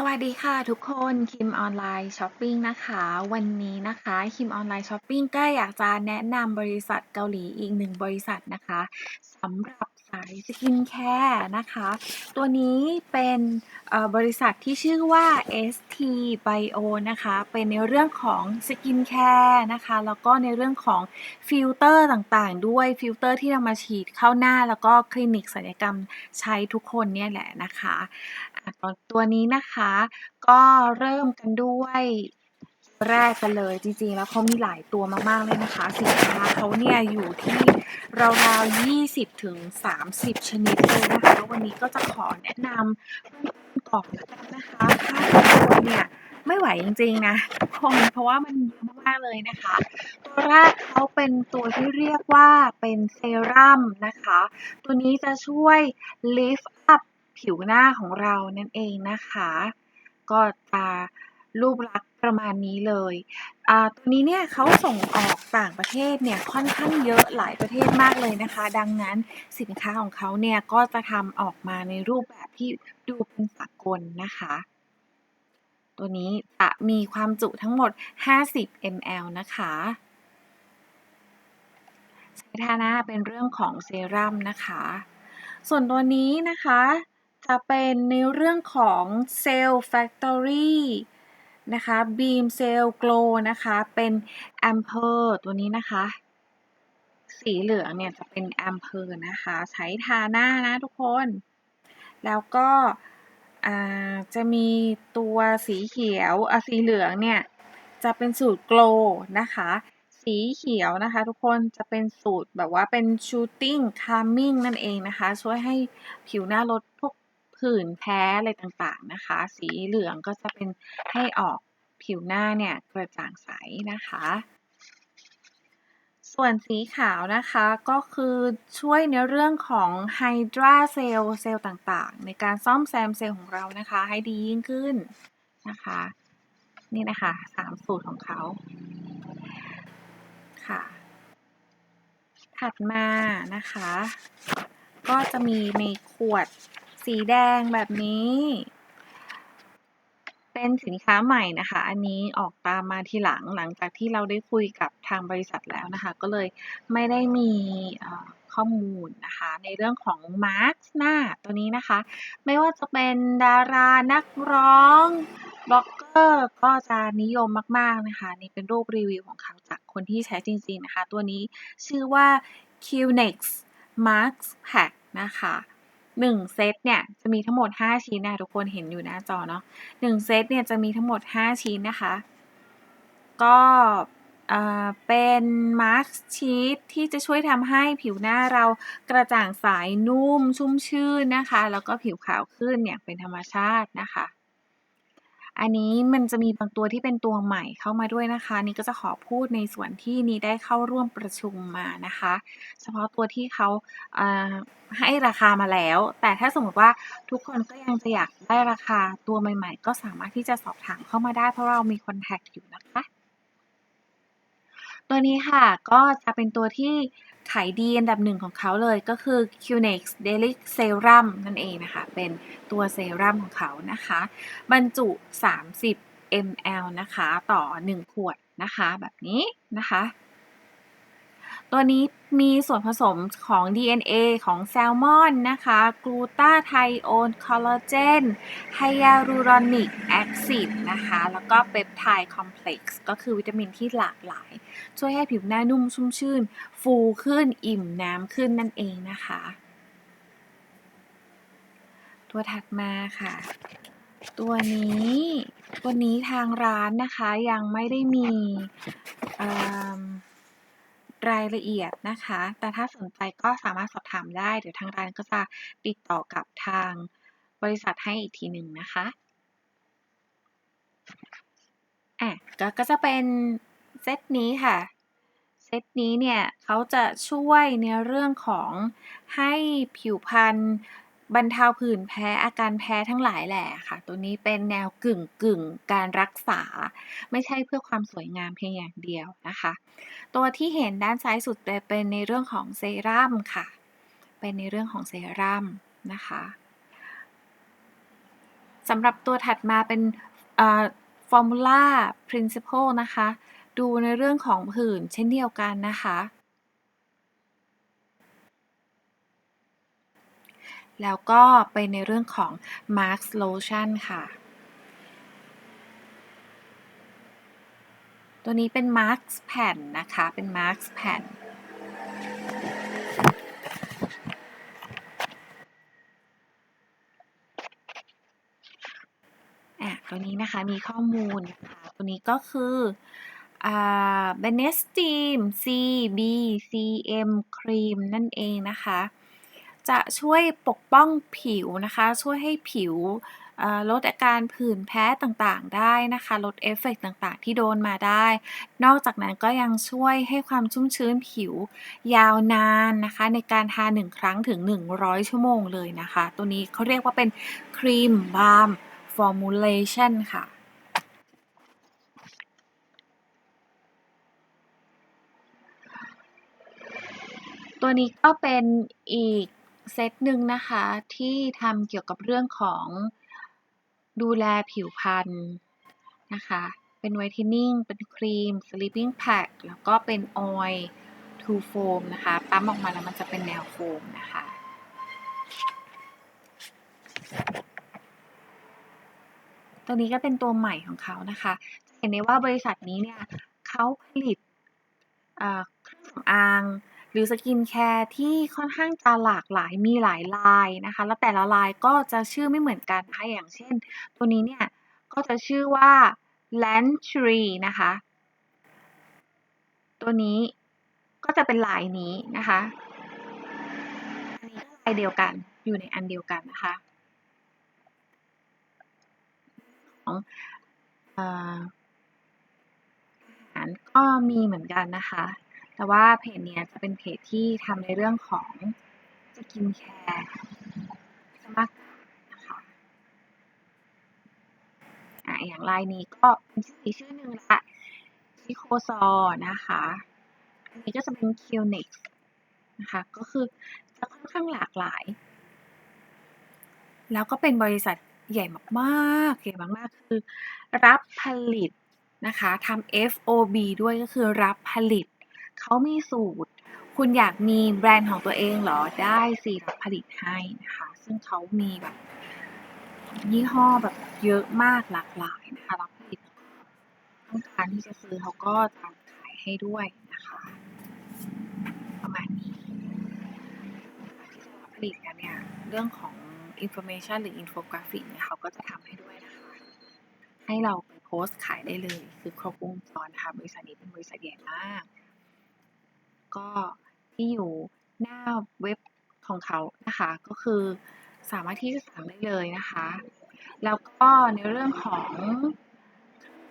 สวัสดีค่ะทุกคน คิมออนไลน์ช้อปปิ้งนะคะ วันนี้นะคะ คิมออนไลน์ช้อปปิ้งก็อยากจะแนะนำบริษัทเกาหลีอีกหนึ่งบริษัทนะคะสำหรับสายสกินแคร์นะคะ ตัวนี้เป็นบริษัทที่ชื่อว่า ST Bio นะคะ เป็นในเรื่องของสกินแคร์นะคะ แล้วก็ในเรื่องของฟิลเตอร์ต่างๆ ด้วยฟิลเตอร์ที่นำมาฉีดเข้าหน้า แล้วก็คลินิกศัลยกรรมใช้ทุกคนเนี่ยแหละนะคะ ตัวนี้นะคะ ก็เริ่มกันด้วยแรกกันเลยจริงๆ แล้วเขามีหลายตัวมากๆเลยนะคะ สินค้าเขาเนี่ยอยู่ที่ราวๆ20 ถึง 30 ชนิดเลยนะคะ วันนี้ก็จะขอแนะนำก่อนแล้วกันนะคะถ้าตัวเนี่ยไม่ไหวจริงๆนะทุกคนเพราะว่ามันเยอะมากๆเลยนะคะ ตัวแรกเขาเป็นตัวที่เรียกว่าเป็นเซรั่มนะคะ ตัวนี้จะช่วย lift up ผิวหน้าของเรานั่นเองนะคะ ก็จะรูปลักษณ์ประมาณนี้เลยอ่าตัวนี้เนี่ยเขาส่งออกต่างประเทศเนี่ยค่อนข้างเยอะหลายประเทศมากเลยนะคะ ดังนั้นสินค้าของเขาเนี่ยก็จะทำออกมาในรูปแบบที่ดูเป็นสากลนะคะตัวนี้จะมีความจุทั้งหมด 50 ml นะคะใช้ทาหน้าเป็นเรื่องของเซรั่มนะคะ ส่วนตัวนี้นะคะ จะเป็นในเรื่องของ Cell Factory นะคะ Beam Cell Glow นะคะ เป็น Amper ตัวนี้นะคะ สีเหลืองเนี่ยจะเป็น Amper นะคะ ใช้ทาหน้านะทุกคน แล้วก็จะมีตัวสีเขียวอะสีเหลืองเนี่ย จะเป็นสูตร Glow นะคะ สีเขียวนะคะ ทุกคนจะเป็นสูตรแบบว่าเป็น Shooting Calming นั่นเองนะคะ ช่วยให้ผิวหน้าลดพวก ผื่นแพ้อะไรต่างๆนะคะ สีเหลืองก็จะเป็นให้ออกผิวหน้าเนี่ยกระจ่างใสนะคะ ส่วนสีขาวนะคะก็คือช่วยในเรื่องของ Hydra Cell เซลล์ต่างๆ ในการซ่อมแซมเซลล์ของเรานะคะ ให้ดียิ่งขึ้นนะคะ นี่นะคะสามสูตรของเขาค่ะ ถัดมานะคะ ก็จะมีในขวด สีแดงแบบนี้ เป็นสินค้าใหม่นะคะ อันนี้ออกตามมาทีหลังหลังจากที่เราได้คุยกับทางบริษัทแล้วนะคะ ก็เลยไม่ได้มีข้อมูลนะคะ ในเรื่องของมาร์กหน้าตัวนี้นะคะ ไม่ว่าจะเป็นดารานักร้องบล็อกเกอร์ก็จะนิยมมาก ๆ นะคะ นี่เป็นรูปรีวิวของเขาจากคนที่ใช้จริง ๆ นะคะ ตัวนี้ชื่อว่า Qnex Mask Pack นะคะ 1เซตเนี่ยจะมีทั้งหมด 5 ชิ้นนะทุกคนเห็นอยู่หน้าจอเนาะ1เซตเนี่ยจะมีทั้งหมด 5 ชิ้นนะคะ ก็เป็นมาร์ k ชีทที่จะช่วยทำให้ผิวหน้าเรากระจ่างใสนุ่มชุ่มชื่นนะคะ แล้วก็ผิวขาวขึ้นอย่างเป็นธรรมชาตินะคะ อันนี้มันจะมีบางตัวที่เป็นตัวใหม่เข้ามาด้วยนะคะ นี่ก็จะขอพูดในส่วนที่นี้ได้เข้าร่วมประชุมมานะคะ เฉพาะตัวที่เขาอ่าให้ราคามาแล้ว แต่ถ้าสมมติว่าทุกคนก็ยังจะอยากได้ราคาตัวใหม่ ๆ ก็สามารถที่จะสอบถามเข้ามาได้ เพราะเรามีคอนแทคอยู่นะคะ ตัวนี้ค่ะก็จะเป็นตัวที่ ขายดีอันดับหนึ่งของเขาเลยก็คือ Qnex Daily Serum นั่นเองนะคะ เป็นตัวเซรั่มของเขานะคะ บรรจุ 30 ml นะคะ ต่อ 1 ขวดนะคะ แบบนี้นะคะ ตัวนี้มีส่วนผสมของ DNA ของแซลมอนนะคะ กลูตาไทโอนคอลลาเจน ไฮยาลูรอนิกแอซิดนะคะ แล้วก็เปปไทด์คอมเพล็กซ์ก็คือวิตามินที่หลากหลาย ช่วยให้ผิวหน้านุ่มชุ่มชื่น ฟูขึ้นอิ่มน้ำขึ้นนั่นเองนะคะ ตัวถัดมาค่ะ ตัวนี้ตัวนี้ทางร้านนะคะยังไม่ได้มีอ รายละเอียดนะคะ แต่ถ้าสนใจก็สามารถสอบถามได้ เดี๋ยวทางร้านก็จะติดต่อกับทางบริษัทให้อีกทีหนึ่งนะคะอะก็ก็จะเป็นเซตนี้ค่ะ เซตนี้เนี่ยเขาจะช่วยในเรื่องของให้ผิวพรรณ บรรเทาผื่นแพ้อาการแพ้ทั้งหลายแหละค่ะ ตัวนี้เป็นแนวกึ่งกึ่งการรักษา ไม่ใช่เพื่อความสวยงามเพียงอย่างเดียวนะคะ ตัวที่เห็นด้านซ้ายสุดเป็นในเรื่องของเซรั่มค่ะ เป็นในเรื่องของเซรั่มนะคะสำหรับตัวถัดมาเป็นอ่า formula principle นะคะ ดูในเรื่องของผื่นเช่นเดียวกันนะคะ แล้วก็ไปในเรื่องของ mask lotion ค่ะ ตัวนี้เป็น mask แผ่นนะคะ เป็น mask แผ่น อะ ตัวนี้นะคะมีข้อมูลนะคะ ตัวนี้ก็คืออ่า b e n e s t e a m CBCM ครีมนั่นเองนะคะ จะช่วยปกป้องผิวนะคะ ช่วยให้ผิวลดอาการผื่นแพ้ต่างๆ ได้นะคะ ลดเอฟเฟกต์ต่างๆ ที่โดนมาได้ นอกจากนั้นก็ยังช่วยให้ความชุ่มชื้นผิวยาวนานนะคะ ในการทา 1 ครั้งถึง 100 ชั่วโมงเลยนะคะ ตัวนี้เขาเรียกว่าเป็นครีมบาล์ม formulation ค่ะตัวนี้ก็เป็นอีก เซตหนึ่งนะคะ ที่ทำเกี่ยวกับเรื่องของดูแลผิวพรรณนะคะ เป็นไวท์เทนนิ่ง เป็นครีม sleeping pack แล้วก็เป็นออยล์ to foam นะคะ ปั๊มออกมาแล้วมันจะเป็นแนวโฟมนะคะตัวนี้ก็เป็นตัวใหม่ของเขานะคะจะเห็นได้ว่าบริษัทนี้เนี่ยเขาผลิตเครื่องสำอาง หรือสกินแคร์ที่ค่อนข้างจะหลากหลายมีหลายลายนะคะ แล้วแต่ละลายก็จะชื่อไม่เหมือนกันนะคะอย่างเช่น ตัวนี้เนี่ย ก็จะชื่อว่า Lantry นะคะ ตัวนี้ก็จะเป็นลายนี้นะคะอันนี้ก็ลายเดียวกันอยู่ในอันเดียวกันนะคะของอาหารก็มีเหมือนกันนะคะ แต่ว่าเพจเนี้ยจะเป็นเพจที่ทำในเรื่องของสกินแคร์ซะมากกนะคะอะอย่างลายนี้ก็เป็นชื่ออีกชื่อหนึ่งละชิโคซอนะคะ อันนี้ก็จะเป็นคิวเน็กนะคะ ก็คือจะค่อนข้างหลากหลาย แล้วก็เป็นบริษัทใหญ่มากๆ ใหญ่มากๆ คือรับผลิตนะคะทำ FOB ด้วยก็คือรับผลิต เขามีสูตร คุณอยากมีแบรนด์ของตัวเองเหรอได้สิรับผลิตให้นะคะ ซึ่งเขามีแบบยี่ห้อแบบเยอะมากหลากหลายนะคะรับผลิตต้องการที่จะซื้อเขาก็จะขายให้ด้วยนะคะ ประมาณนี้ที่จะผลิตกันเนี่ยเรื่องของ information หรือ infographic เนี่ยเขาก็จะทำให้ด้วยนะคะ ให้เราไปโพสต์ขายได้เลย คือครบวงจรนะคะบริษัทนี้เป็นบริษัทใหญ่มาก ก็ที่อยู่หน้าเว็บของเขานะคะ ก็คือสามารถที่จะสั่งได้เลยนะคะ แล้วก็ในเรื่องของ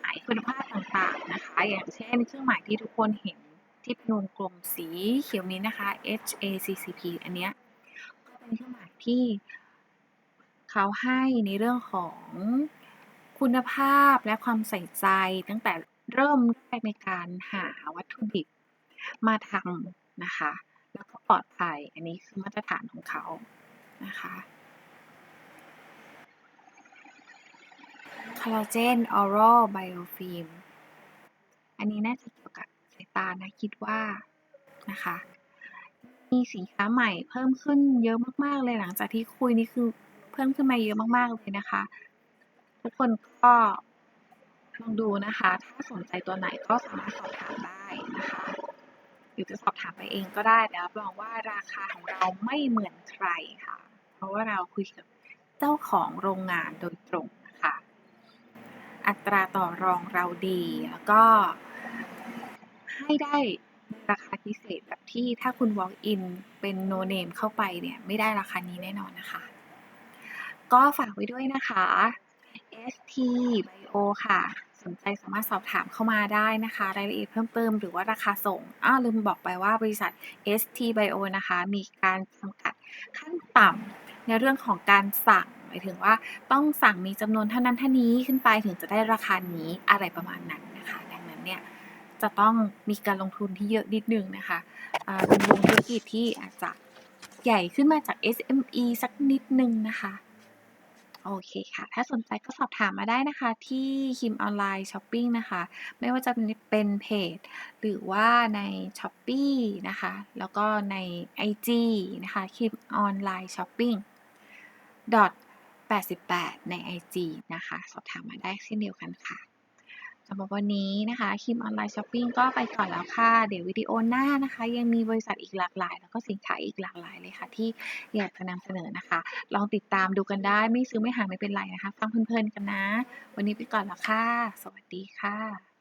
หมายคุณภาพต่างๆนะคะ อย่างเช่น เครื่องหมายที่ทุกคนเห็นที่เป็นวงกลมสีเขียวนี้นะคะ HACCP อันเนี้ยก็เป็นเครื่องหมายที่เขาให้ในเรื่องของคุณภาพและความใส่ใจตั้งแต่เริ่มแรกในการหาวัตถุดิบ มาทำนะคะ แล้วก็ปลอดภัย อันนี้คือมาตรฐานของเขานะคะคอลลาเจนออรัลไบโอฟิล์มอันนี้น่าจะเกี่ยวกับสายตานะคิดว่านะคะมีสินค้าใหม่เพิ่มขึ้นเยอะมากๆเลยหลังจากที่คุยนี่คือเพิ่มขึ้นมาเยอะมากๆเลยนะคะ ทุกคนก็ลองดูนะคะ ถ้าสนใจตัวไหนก็สามารถสอบถามได้นะคะ หรือจะสอบถามไปเองก็ได้แต่รับรองว่าราคาของเราไม่เหมือนใครค่ะ เพราะว่าเราคุยกับเจ้าของโรงงานโดยตรงนะคะอัตราต่อรองเราดีแล้วก็ให้ได้ราคาพิเศษแบบที่ถ้าคุณ walk in เป็น no name เข้าไปเนี่ย ไม่ได้ราคานี้แน่นอนนะคะ ก็ฝากไว้ด้วยนะคะ ST Bio ค่ะ สนใจสามารถสอบถามเข้ามาได้นะคะ รายละเอียดเพิ่มเติมหรือว่าราคาส่งอ้าวลืมบอกไปว่าบริษัท ST Bio นะคะ มีการจำกัดขั้นต่ำในเรื่องของการสั่งหมายถึงว่าต้องสั่งมีจำนวนเท่านั้นเท่านี้ขึ้นไปถึงจะได้ราคานี้อะไรประมาณนั้นนะคะ ดังนั้นเนี่ยจะต้องมีการลงทุนที่เยอะนิดนึงนะคะเป็นวงธุรกิจที่อาจจะใหญ่ขึ้นมาจาก SME สักนิดนึงนะคะ โอเคค่ะ ถ้าสนใจก็สอบถามมาได้นะคะ ที่คิมออนไลน์ช้อปปิ้งนะคะ ไม่ว่าจะเป็นเพจ หรือว่าใน s h อ p e e นะคะ แล้วก็ใน IG นะคะคิมออนไลน์ช้อปปิ้ง 88 ใน IG นะคะ สอบถามมาได้เช่นเดียวกันค่ะำหรับวันนี้นะคะคิมออนไลน์ช้อปปิ้งก็ไปก่อนแล้วค่ะ เดี๋ยววิดีโอหน้านะคะ ยังมีบริษัทอีกหลากหลาย แล้วก็สินค้าอีกหลากหลายเลยค่ะ ที่อยากจะนำเสนอนะคะ ลองติดตามดูกันได้ไม่ซื้อไม่หาไม่เป็นไรนะคะ ฟังเพลินๆกันนะ วันนี้ไปก่อนแล้วค่ะ สวัสดีค่ะ